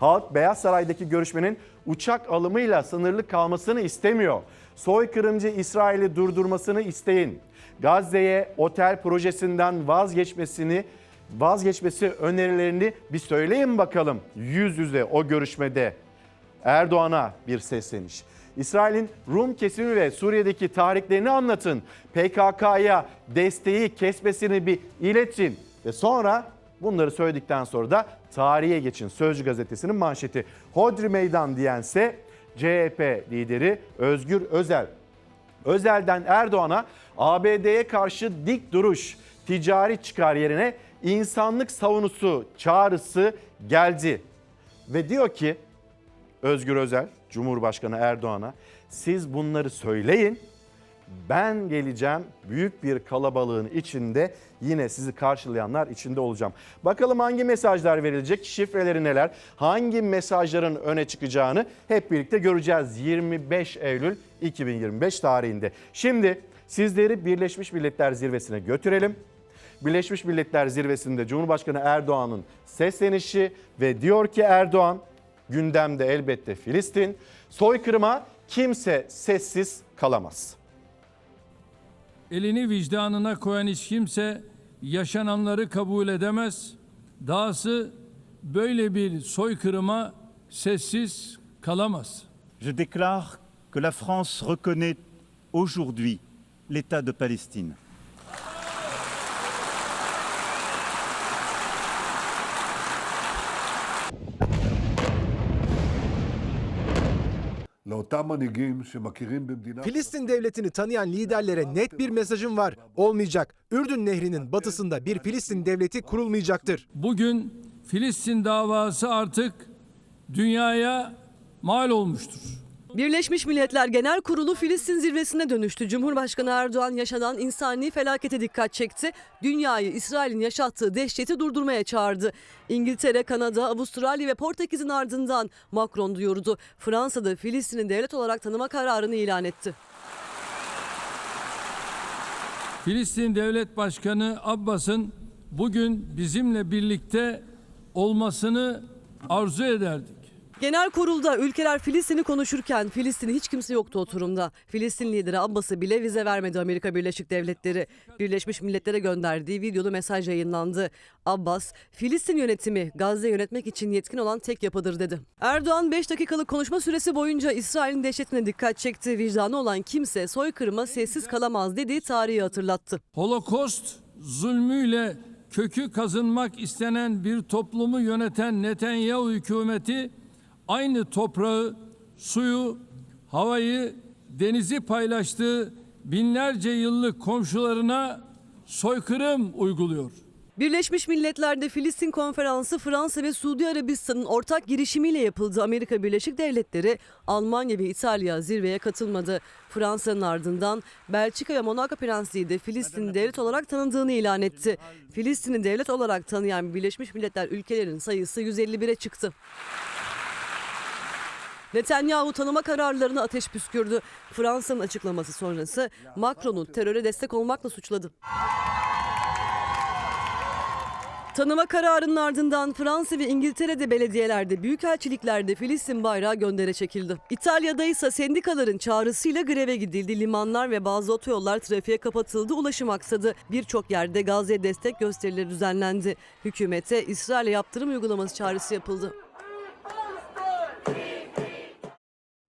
Halk Beyaz Saray'daki görüşmenin uçak alımıyla sınırlı kalmasını istemiyor. Soykırımcı İsrail'i durdurmasını isteyin. Gazze'ye otel projesinden vazgeçmesini vazgeçmesi önerilerini bir söyleyin bakalım yüz yüze o görüşmede. Erdoğan'a bir sesleniş. İsrail'in Rum kesimi ve Suriye'deki tahriklerini anlatın. PKK'ya desteği kesmesini bir iletin. Ve sonra bunları söyledikten sonra da tarihe geçin. Sözcü gazetesinin manşeti. Hodri meydan diyense CHP lideri Özgür Özel. Özel'den Erdoğan'a ABD'ye karşı dik duruş, ticari çıkar yerine insanlık savunusu çağrısı geldi. Ve diyor ki Özgür Özel, Cumhurbaşkanı Erdoğan'a siz bunları söyleyin. Ben geleceğim büyük bir kalabalığın içinde yine sizi karşılayanlar içinde olacağım. Bakalım hangi mesajlar verilecek, şifreleri neler, hangi mesajların öne çıkacağını hep birlikte göreceğiz 25 Eylül 2025 tarihinde. Şimdi sizleri Birleşmiş Milletler Zirvesi'ne götürelim. Birleşmiş Milletler Zirvesi'nde Cumhurbaşkanı Erdoğan'ın seslenişi ve diyor ki Erdoğan gündemde elbette Filistin. Soykırıma kimse sessiz kalamaz. Elini vicdanına koyan hiç kimse yaşananları kabul edemez. Dahası böyle bir soykırıma sessiz kalamaz. Je déclare que la France reconnaît aujourd'hui l'État de Palestine. Filistin devletini tanıyan liderlere net bir mesajım var. Olmayacak. Ürdün Nehri'nin batısında bir Filistin devleti kurulmayacaktır. Bugün Filistin davası artık dünyaya mal olmuştur. Birleşmiş Milletler Genel Kurulu Filistin zirvesine dönüştü. Cumhurbaşkanı Erdoğan yaşanan insani felakete dikkat çekti. Dünyayı İsrail'in yaşattığı dehşeti durdurmaya çağırdı. İngiltere, Kanada, Avustralya ve Portekiz'in ardından Macron duyurdu. Fransa'da Filistin'i devlet olarak tanıma kararını ilan etti. Filistin Devlet Başkanı Abbas'ın bugün bizimle birlikte olmasını arzu ederdik. Genel kurulda ülkeler Filistin'i konuşurken Filistin'i hiç kimse yoktu oturumda. Filistin lideri Abbas'ı bile vize vermedi Amerika Birleşik Devletleri. Birleşmiş Milletler'e gönderdiği videolu mesaj yayınlandı. Abbas, Filistin yönetimi Gazze yönetmek için yetkin olan tek yapıdır dedi. Erdoğan 5 dakikalık konuşma süresi boyunca İsrail'in dehşetine dikkat çekti. Vicdanı olan kimse soykırıma sessiz kalamaz dediği tarihi hatırlattı. Holokost zulmüyle kökü kazınmak istenen bir toplumu yöneten Netanyahu hükümeti aynı toprağı, suyu, havayı, denizi paylaştığı binlerce yıllık komşularına soykırım uyguluyor. Birleşmiş Milletler'de Filistin Konferansı Fransa ve Suudi Arabistan'ın ortak girişimiyle yapıldı. Amerika Birleşik Devletleri, Almanya ve İtalya zirveye katılmadı. Fransa'nın ardından Belçika ve Monaco Prensliği de Filistin'i devlet olarak tanıdığını ilan etti. Filistin'i devlet olarak tanıyan Birleşmiş Milletler ülkelerinin sayısı 151'e çıktı. Netanyahu tanıma kararlarını ateş püskürdü. Fransa'nın açıklaması sonrası Macron'u teröre destek olmakla suçladı. Tanıma kararının ardından Fransa ve İngiltere'de belediyelerde, büyükelçiliklerde Filistin bayrağı göndere çekildi. İtalya'da ise sendikaların çağrısıyla greve gidildi. Limanlar ve bazı otoyollar trafiğe kapatıldı, ulaşım aksadı. Birçok yerde Gazze'ye destek gösterileri düzenlendi. Hükümete İsrail'e yaptırım uygulaması çağrısı yapıldı.